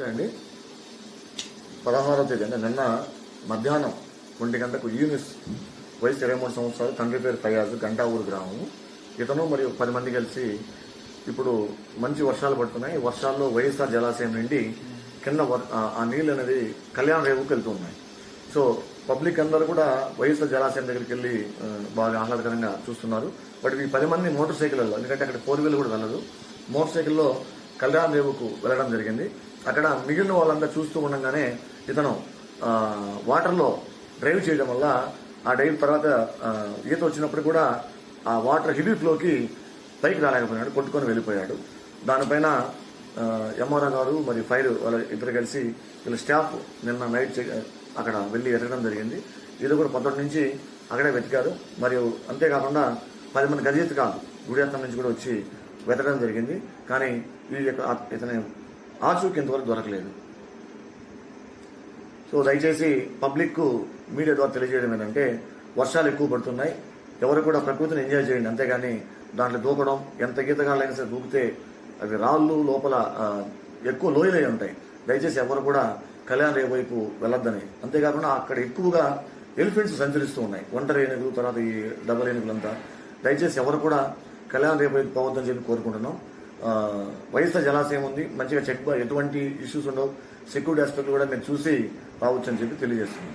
చూడండి అండి. పదహారవ తేదీ అంటే నిన్న మధ్యాహ్నం ఒంటి గంటకు యూనిస్ వయసు ఇరవై మూడు సంవత్సరాలు తండ్రి పేరు ఫయాజ్ గంటావూరు గ్రామం. ఇతను మరియు పది మంది కలిసి ఇప్పుడు మంచి వర్షాలు పడుతున్నాయి. వర్షాల్లో వైఎస్ఆర్ జలాశయం నుండి కింద వర్- ఆ- నీళ్ళు అనేది కళ్యాణ రేవుకి వెళ్తున్నాయి సో పబ్లిక్ అందరూ కూడా వైఎస్ఆర్ జలాశయం దగ్గరికి వెళ్ళి బాగా ఆహ్లాదకరంగా చూస్తున్నారు. బట్ ఈ పది మంది మోటార్ సైకిల్లో ఎందుకంటే అక్కడ ఫోర్ వీలర్ కూడా వెళ్ళదు. మోటార్ సైకిల్లో కళ్యాణ రేవుకు వెళ్ళడం జరిగింది. అక్కడ మిగిలిన వాళ్ళంతా చూస్తూ ఉండగానే ఇతను వాటర్లో డ్రైవ్ చేయడం వల్ల ఆ డ్రైవ్ తర్వాత ఈత వచ్చినప్పుడు కూడా ఆ వాటర్ హెవీ ఫ్లోకి పైకి రాలేకపోయాడు కొట్టుకొని వెళ్ళిపోయాడు. దానిపైన ఎంఆర్ఓ గారు మరి ఫైర్ వాళ్ళ ఇద్దరు కలిసి వీళ్ళ స్టాఫ్ నిన్న నైట్ అక్కడ వెళ్ళి ఎతకడం జరిగింది. ఇది కూడా పొద్దుటి నుంచి అక్కడే వెతికారు. మరియు అంతేకాకుండా పది మంది గజెత్తుకాలు గుడియత్నం నుంచి కూడా వచ్చి వెతకడం జరిగింది. కానీ ఈ యొక్క ఇతని ఆచూకి ఇంతవరకు దొరకలేదు. సో దయచేసి పబ్లిక్కు మీడియా ద్వారా తెలియజేయడం ఏంటంటే వర్షాలు ఎక్కువ పడుతున్నాయి. ఎవరు కూడా ప్రకృతిని ఎంజాయ్ చేయండి. అంతేగాని దాంట్లో దూకడం ఎంత గీతగాళ్ళైనా సరే దూకితే అవి రాళ్ళు లోపల ఎక్కువ లోయలై ఉంటాయి. దయచేసి ఎవరు కూడా కళ్యాణ రేవు వైపు వెళ్ళొద్దని. అంతేకాకుండా అక్కడ ఎక్కువగా ఎలిఫెంట్స్ సంచరిస్తూ ఉన్నాయి. ఒంటరి ఏనుగులు తర్వాత ఈ డబల్ ఏనుగులంతా. దయచేసి ఎవరు కూడా కళ్యాణ రేపు పోవద్దని చెప్పి కోరుకుంటున్నాం. వైఎస్ఆర్ జలాశయం ఉంది. మంచిగా చెక్ ఎటువంటి ఇష్యూస్ ఉండవు. సెక్యూరిటీ ఆస్పెక్ట్ కూడా మేము చూసి రావచ్చు అని చెప్పి తెలియజేస్తున్నాం